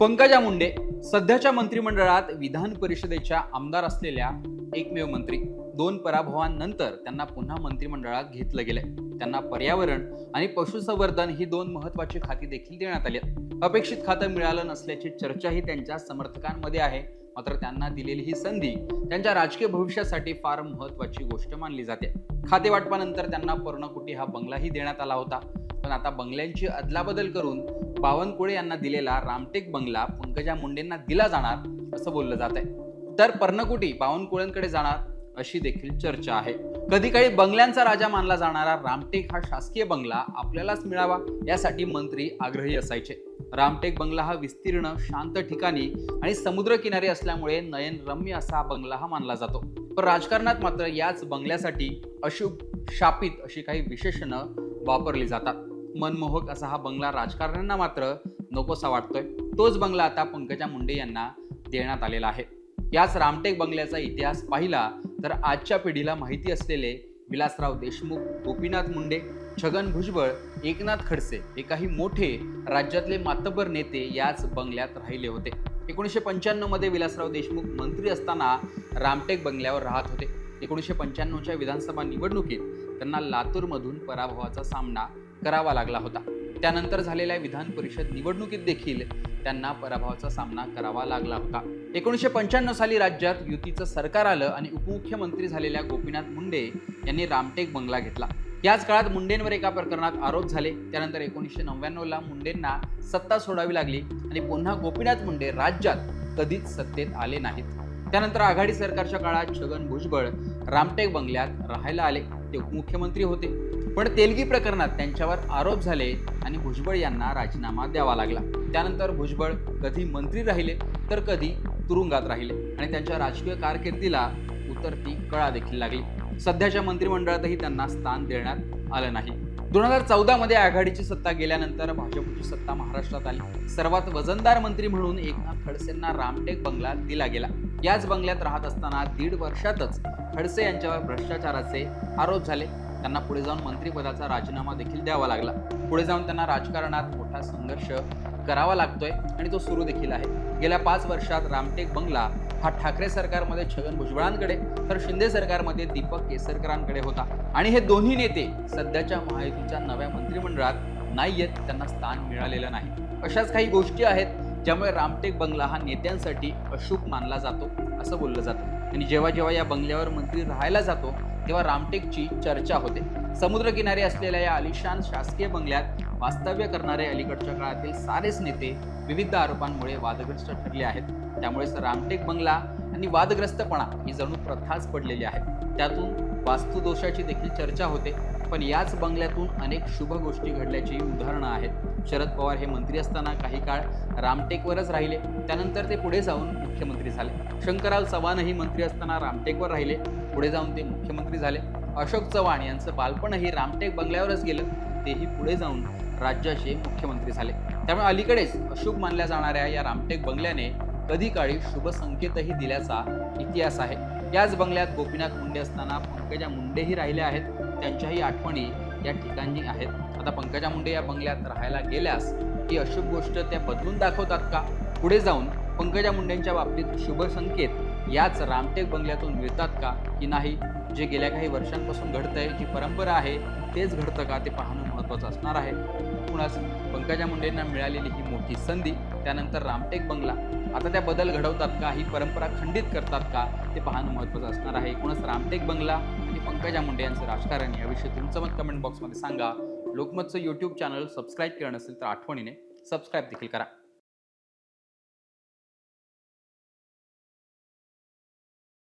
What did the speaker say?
पंकजा मुंडे सध्याच्या मंत्रिमंडळात विधान परिषदेच्या आमदार असलेल्या एकमेव मंत्री. दोन पराभवांनंतर त्यांना पुन्हा मंत्रिमंडळात घेतलं गेलंय. त्यांना पर्यावरण आणि पशुसंवर्धन ही दोन महत्वाची खाती देखील देण्यात आली अपेक्षित खातं मिळालं नसल्याची चर्चाही त्यांच्या समर्थकांमध्ये आहे. मात्र त्यांना दिलेली ही संधी त्यांच्या राजकीय भविष्यासाठी फार महत्वाची गोष्ट मानली जाते. खाते वाटपानंतर त्यांना पर्णकुटी हा बंगलाही देण्यात आला होता. पण आता बंगल्यांची अदलाबदल करून बावनकुळे यांना दिलेला रामटेक बंगला पंकजा मुंडेंना दिला जाणार असं बोललं जात आहे. तर पर्णकुटी बावनकुळेंकडे जाणार अशी देखील चर्चा आहे. कधी काही बंगल्यांचा राजा मानला जाणारा रामटेक हा शासकीय बंगला आपल्यालाच मिळावा यासाठी मंत्री आग्रही असायचे. रामटेक बंगला हा विस्तीर्ण शांत ठिकाणी आणि समुद्रकिनारी असल्यामुळे नयनरम्य असा हा बंगला हा मानला जातो. पण राजकारणात मात्र याच बंगल्यासाठी अशुभ शापित अशी काही विशेषणं वापरली जातात. मनमोहक असा हा बंगला राजकारण्यांना मात्र नकोसा वाटतोय. तोच बंगला आता पंकजा मुंडे यांना देण्यात आलेला आहे. याच रामटेक बंगल्याचा इतिहास पाहिला तर आजच्या पिढीला माहिती असलेले विलासराव देशमुख गोपीनाथ मुंडे छगन भुजबळ एकनाथ खडसे हे काही मोठे राज्यातले मातबर नेते याच बंगल्यात राहिले होते. एकोणीसशे पंच्याण्णवमध्ये विलासराव देशमुख मंत्री असताना रामटेक बंगल्यावर राहत होते. एकोणीसशे पंच्याण्णवच्या विधानसभा निवडणुकीत त्यांना लातूरमधून पराभवाचा सामना करावा लागला होता. त्यानंतर झालेल्या विधान परिषद निवडणुकीत देखील त्यांना पराभवाचा सामना करावा लागला होता. एकोणीसशे पंच्याण्णव साली राज्यात युतीचं सरकार आलं आणि उपमुख्यमंत्री झालेल्या गोपीनाथ मुंडे यांनी रामटेक बंगला घेतला. याच काळात मुंडेंवर एका प्रकरणात आरोप झाले. त्यानंतर एकोणीसशे नव्याण्णवला मुंडेंना सत्ता सोडावी लागली आणि पुन्हा गोपीनाथ मुंडे राज्यात कधीच सत्तेत आले नाहीत. त्यानंतर आघाडी सरकारच्या काळात छगन भुजबळ रामटेक बंगल्यात राहायला आले. ते उपमुख्यमंत्री होते. पण तेलगी प्रकरणात त्यांच्यावर आरोप झाले आणि भुजबळ यांना राजीनामा द्यावा लागला. त्यानंतर भुजबळ कधी मंत्री राहिले तर कधी तुरुंगात राहिले आणि त्यांच्या राजकीय कारकिर्दीला उतरती कळा देखील लागली. सध्याच्या मंत्रिमंडळातही त्यांना स्थान देण्यात आलं नाही. दोन हजार चौदा मध्ये आघाडीची सत्ता गेल्यानंतर भाजपची सत्ता महाराष्ट्रात आली. सर्वात वजनदार मंत्री म्हणून एकनाथ खडसेंना रामटेक बंगला दिला गेला. याच बंगल्यात राहत असताना दीड वर्षातच खडसे यांच्यावर भ्रष्टाचाराचे आरोप झाले. त्यांना पुढे जाऊन मंत्रिपदाचा राजीनामा देखील द्यावा लागला. पुढे जाऊन त्यांना राजकारणात मोठा संघर्ष करावा लागतोय आणि तो सुरू देखील आहे. गेल्या पाच वर्षात रामटेक बंगला हा ठाकरे सरकारमध्ये छगन भुजबळांकडे तर शिंदे सरकारमध्ये दीपक केसरकरांकडे होता. आणि हे दोन्ही नेते सध्याच्या महायुतीच्या नव्या मंत्रिमंडळात नाही आहेत त्यांना स्थान मिळालेलं नाही. अशाच काही गोष्टी आहेत ज्यामुळे रामटेक बंगला हा नेत्यांसाठी अशुभ मानला जातो असं बोललं जातं. आणि जेव्हा जेव्हा या बंगल्यावर मंत्री राहायला जातो तेव्हा रामटेकची चर्चा होते. समुद्रकिनारी असलेल्या या आलिशान शासकीय बंगल्यात वास्तव्य करणारे अलीकडच्या काळातील सारेच नेते विविध आरोपांमुळे वादग्रस्त ठरले आहेत. त्यामुळेच रामटेक बंगला आणि वादग्रस्तपणा ही जणू प्रथाच पडलेली आहे. त्यातून वास्तुदोषाची देखील चर्चा होते पण याच बंगल्यातून अनेक शुभ गोष्टी घडल्याची उदाहरणं आहेत. शरद पवार हे मंत्री असताना काही काळ रामटेकवरच राहिले त्यानंतर ते पुढे जाऊन मुख्यमंत्री झाले. शंकरराव चव्हाणही मंत्री असताना रामटेकवर राहिले पुढे जाऊन ते मुख्यमंत्री झाले. अशोक चव्हाण यांचं बालपणही रामटेक बंगल्यावरच गेलं तेही पुढे जाऊन राज्याचे मुख्यमंत्री झाले. त्यामुळे अलीकडेच अशुभ मानल्या जाणाऱ्या या रामटेक बंगल्याने कधी काळी शुभ संकेतही दिल्याचा इतिहास आहे. याच बंगल्यात गोपीनाथ मुंडे असताना पंकजा मुंडेही राहिल्या आहेत. त्यांच्याही आठवणी या ठिकाणी आहेत. आता पंकजा मुंडे या बंगल्यात राहायला गेल्यास ही अशुभ गोष्ट त्या बदलून दाखवतात का? पुढे जाऊन पंकजा मुंडेंच्या बाबतीत शुभ संकेत याच रामटेक बंगल्यातून मिळतात का की नाही? जे गेल्या काही वर्षांपासून घडतंय जी परंपरा आहे तेच घडतं का? ते पाहणं महत्त्वाचं असणार आहे. पुण्यास पंकजा मुंडेंना मिळालेली ही मोठी संधी त्यानंतर रामटेक बंगला. आता त्या बदल घडवतात का? ही परंपरा खंडित करतात का? ते पाहणं महत्त्वाचं असणार आहे. एकूणच रामटेक बंगला आणि पंकजा मुंडे यांचं राजकारण याविषयी तुमचं मत कमेंट बॉक्समध्ये सांगा. लोकमतचं यूट्यूब चॅनल सबस्क्राईब केलं नसेल तर आठवणीने सबस्क्राईब देखील करा.